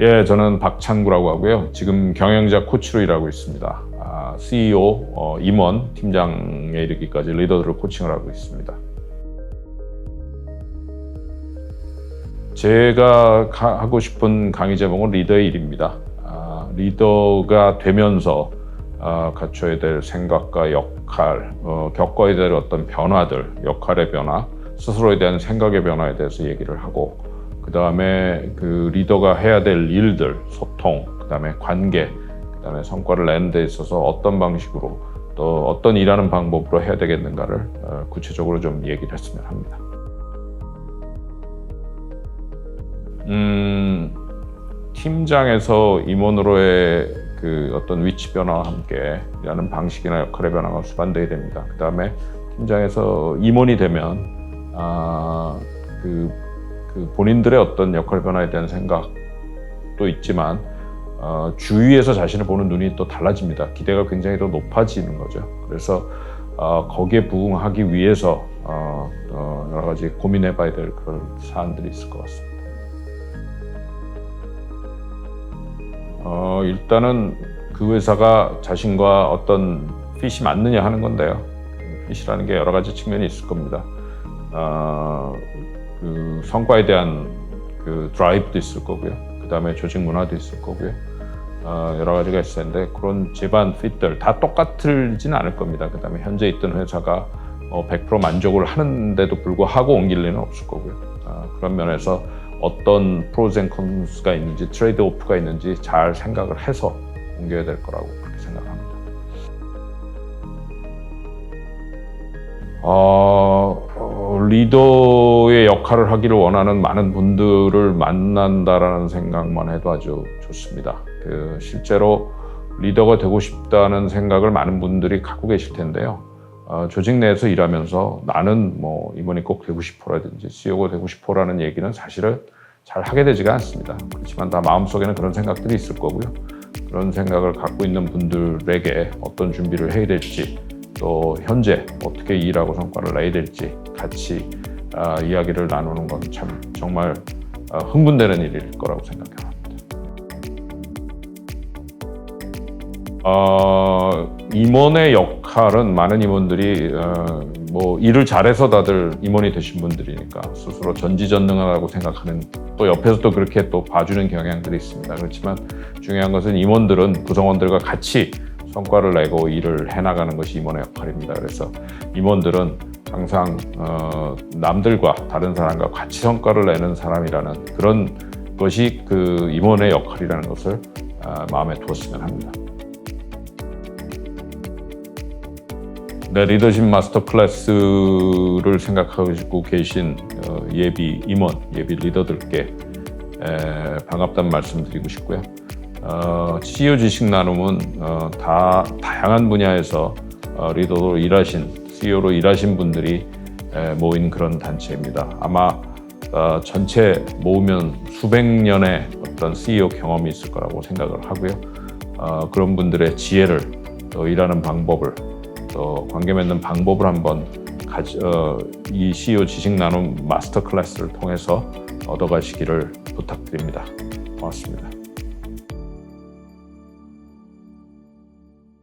예, 저는 박찬구라고 하고요. 지금 경영자 코치로 일하고 있습니다. 아, CEO, 어, 임원, 팀장에 이르기까지 리더들을 코칭을 하고 있습니다. 제가 가- 하고 싶은 강의 제목은 리더의 일입니다. 아, 리더가 되면서 아, 갖춰야 될 생각과 역할, 어, 겪어야 될 어떤 변화들, 역할의 변화, 스스로에 대한 생각의 변화에 대해서 얘기를 하고, 그 다음에 그 리더가 해야 될 일들, 소통, 그 다음에 관계, 그 다음에 성과를 내는 데 있어서 어떤 방식으로 또 어떤 일하는 방법으로 해야 되겠는가를 어, 구체적으로 좀 얘기를 했으면 합니다. 음, 팀장에서 임원으로의 그 어떤 위치 변화와 함께 일하는 방식이나 역할의 변화가 수반되게 됩니다. 그 다음에 팀장에서 임원이 되면 아, 그, 그 본인들의 어떤 역할 변화에 대한 생각도 있지만 어, 주위에서 자신을 보는 눈이 또 달라집니다. 기대가 굉장히 더 높아지는 거죠. 그래서 어, 거기에 부응하기 위해서 어, 어, 여러 가지 고민해봐야 될 그런 사안들이 있을 것 같습니다. 어, 일단은 그 회사가 자신과 어떤 핏이 맞느냐 하는 건데요. 그 핏이라는 게 여러 가지 측면이 있을 겁니다. 어, 그 성과에 대한 그 드라이브도 있을 거고요. 그 다음에 조직 문화도 있을 거고요. 어, 여러 가지가 있을 텐데 그런 집안 핏들 다 똑같을지는 않을 겁니다. 그 다음에 현재 있던 회사가 어, 100% 만족을 하는데도 불구하고 옮길 리는 없을 거고요. 어, 그런 면에서 어떤 프로즈 앤 컨스가 있는지 트레이드 오프가 있는지 잘 생각을 해서 옮겨야 될 거라고 그렇게 생각합니다. 어, 어, 리더의 역할을 하기를 원하는 많은 분들을 만난다라는 생각만 해도 아주 좋습니다. 그 실제로 리더가 되고 싶다는 생각을 많은 분들이 갖고 계실 텐데요. 어, 조직 내에서 일하면서 나는 뭐 이번에 꼭 되고 싶어라든지 CEO가 되고 싶어라는 얘기는 사실은 잘 하게 되지가 않습니다. 그렇지만 다 마음속에는 그런 생각들이 있을 거고요. 그런 생각을 갖고 있는 분들에게 어떤 준비를 해야 될지 또 현재 어떻게 일하고 성과를 내야 될지 같이 아, 이야기를 나누는 건 참 정말 아, 흥분되는 일일 거라고 생각합니다. 어, 임원의 역할은 많은 임원들이 어, 뭐 일을 잘해서 다들 임원이 되신 분들이니까 스스로 전지전능하다고 생각하는 또 옆에서 또 그렇게 또 봐주는 경향들이 있습니다. 그렇지만 중요한 것은 임원들은 구성원들과 같이 성과를 내고 일을 해나가는 것이 임원의 역할입니다. 그래서 임원들은 항상 어, 남들과 다른 사람과 같이 성과를 내는 사람이라는 그런 것이 그 임원의 역할이라는 것을 아, 마음에 두었으면 합니다. 네, 리더십 마스터 클래스를 생각하고 계신 어, 예비 임원, 예비 리더들께 에, 반갑다는 말씀드리고 싶고요. 어, CEO 지식 나눔은 어, 다 다양한 분야에서 어, 리더로 일하신 CEO로 일하신 분들이 에, 모인 그런 단체입니다. 아마 어, 전체 모으면 수백 년의 어떤 CEO 경험이 있을 거라고 생각을 하고요. 어, 그런 분들의 지혜를 또 일하는 방법을 또 관계 맺는 방법을 한번 가지, 어, 이 CEO 지식 나눔 마스터 클래스를 통해서 얻어가시기를 부탁드립니다. 고맙습니다.